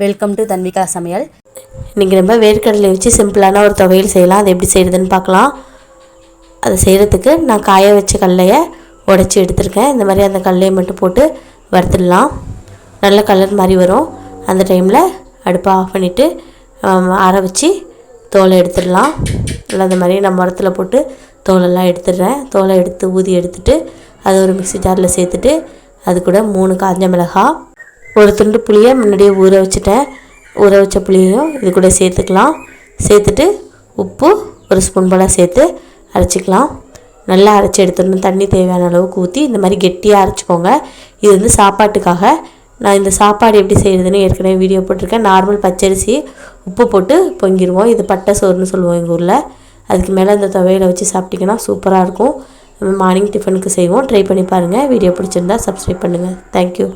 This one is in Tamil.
வெல்கம் டு தன்விகா சமையல் இன்றைக்கி நம்ம வேர்க்கடலை வச்சு சிம்பிளான ஒரு துவையல் செய்யலாம். அது எப்படி செய்கிறதுன்னு பார்க்கலாம். அதை செய்கிறதுக்கு நான் காய வச்ச கடலையை உடச்சி எடுத்திருக்கேன். இந்த மாதிரி அந்த கடலையை மட்டும் போட்டு வறுத்துடலாம். நல்ல கலர் மாதிரி வரும். அந்த டைமில் அடுப்பை ஆஃப் பண்ணிவிட்டு அரை வச்சு தோலை எடுத்துடலாம். நல்லா அந்த மாதிரி நான் மரத்தில் போட்டு தோலெல்லாம் எடுத்துடுறேன். தோலை எடுத்து ஊதி எடுத்துட்டு அதை ஒரு மிக்ஸி ஜாரில் சேர்த்துட்டு அது கூட மூணு காஞ்ச மிளகாய் ஒரு துண்டு புளியை முன்னாடியே ஊற வச்சுட்டேன் ஊற வச்ச புளியையும் இது கூட சேர்த்துக்கலாம். சேர்த்துட்டு உப்பு ஒரு ஸ்பூன் போல் சேர்த்து அரைச்சிக்கலாம். நல்லா அரைச்சி எடுத்துடணும். தண்ணி தேவையான அளவுக்கு ஊற்றி இந்த மாதிரி கெட்டியாக அரைச்சிக்கோங்க. இது வந்து சாப்பாட்டுக்காக. நான் இந்த சாப்பாடு எப்படி செய்கிறதுன்னு ஏற்கனவே வீடியோ போட்டிருக்கேன். நார்மல் பச்சரிசி உப்பு போட்டு பொங்கிடுவோம் இது பட்டை சோறுன்னு சொல்லுவோம் எங்கள் ஊரில். அதுக்கு மேலே இந்த துவையில வச்சு சாப்பிட்டிங்கன்னா சூப்பராக இருக்கும். மார்னிங் டிஃபனுக்கு செய்வோம். ட்ரை பண்ணி பாருங்கள் வீடியோ பிடிச்சிருந்தா சப்ஸ்கிரைப் பண்ணுங்கள் தேங்க்யூ